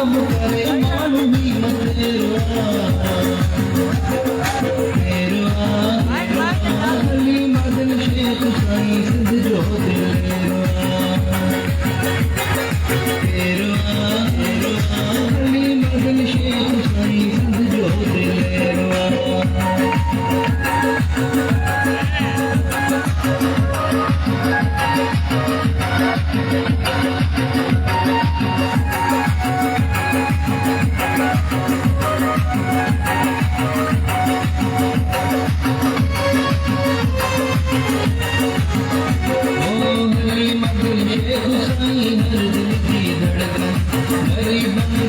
নাম করে মানবী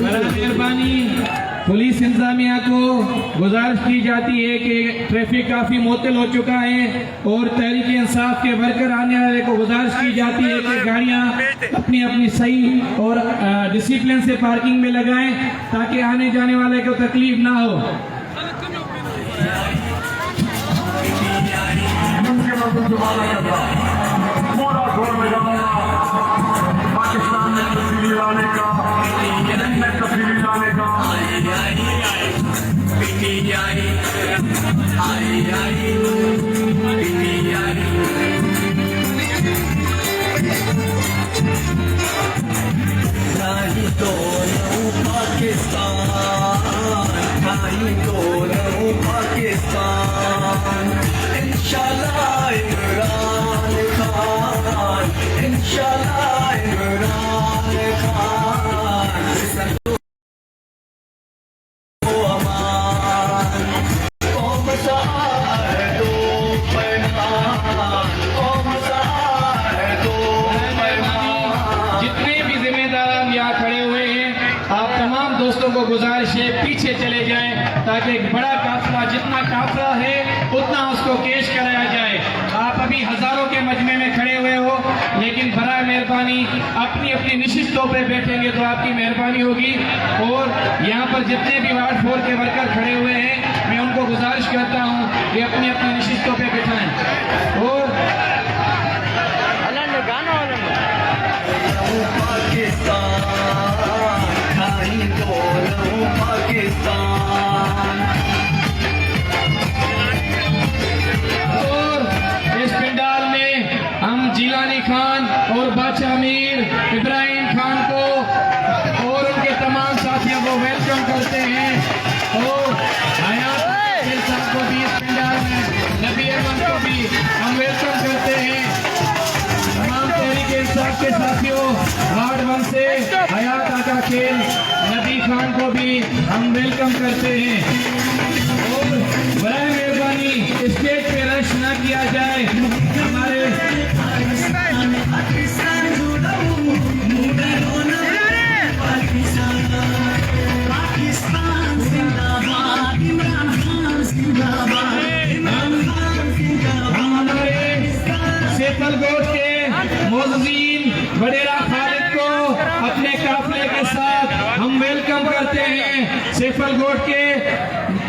مہربانی پولیس انتظامیہ کو گزارش کی جاتی ہے کہ ٹریفک کافی معطل ہو چکا ہے اور تحریک انصاف کے ورکر آنے والے کو گزارش کی جاتی ہے کہ گاڑیاں اپنی اپنی صحیح اور ڈسپلن سے پارکنگ میں لگائیں تاکہ آنے جانے والے کو تکلیف نہ ہو۔ دلانے کا دن میں تبدیلی لانے کا تو پاکستان پاکستان انشاءاللہ جماعتوں کو گزارش ہے پیچھے چلے جائیں تاکہ ایک بڑا قافلہ جتنا قافلہ ہے اتنا اس کو کیش کرایا جائے۔ آپ ابھی ہزاروں کے مجمع میں کھڑے ہوئے ہو، لیکن برائے مہربانی اپنی اپنی نشستوں پہ بیٹھیں گے تو آپ کی مہربانی ہوگی۔ اور یہاں پر جتنے بھی وارڈ فور کے ورکر کھڑے ہوئے ہیں، میں ان کو گزارش کرتا ہوں کہ اپنی اپنی نشستوں پہ بیٹھائیں خان اور بادشاہ امیر ابراہیم خان کو اور ان کے تمام ساتھیوں کو ویلکم کرتے ہیں۔ اور حیات صاحب کو بھی اس پنڈال میں نبی احمد کو بھی ہم ویلکم کرتے ہیں۔ تمام تحریک انصاف کے ساتھیوں ہارڈ ون سے حیات آقا کھیل نبی خان کو بھی ہم ویلکم کرتے ہیں۔ اور برائے مہربانی اسٹیج پہ رش نہ کیا جائے۔ ٹریبل گوٹ کے موزین وڈیرا خالد کو اپنے کافلے کے ساتھ ہم ویلکم کرتے ہیں۔ سیفل گوٹ کے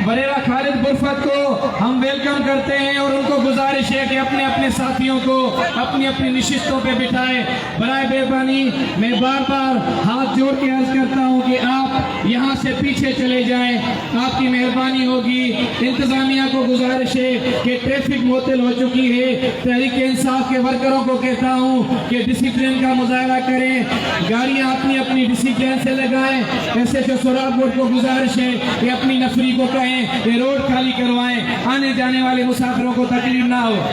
بریرا خالد برفت کو ہم ویلکم کرتے ہیں اور ان کو گزارش ہے کہ اپنے اپنے ساتھیوں کو اپنی اپنی نشستوں پہ بٹھائیں برائے بے بانی میں بار بار ہاتھ جوڑ کے عرض کرتا ہوں کہ آپ یہاں سے پیچھے چلے جائیں۔ آپ کی مہربانی ہوگی۔ انتظامیہ کو گزارش ہے کہ ٹریفک معطل ہو چکی ہے۔ تحریک انصاف کے ورکروں کو کہتا ہوں کہ ڈسپلن کا مظاہرہ کریں۔ گاڑیاں اپنی اپنی ڈسپلن سے لگائیں۔ ایسے جو سوراب بورڈ کو گزارش ہے کہ اپنی نفری کو کہیں کہ روڈ خالی کروائیں۔ آنے جانے والے مسافروں کو تکلیف نہ ہو۔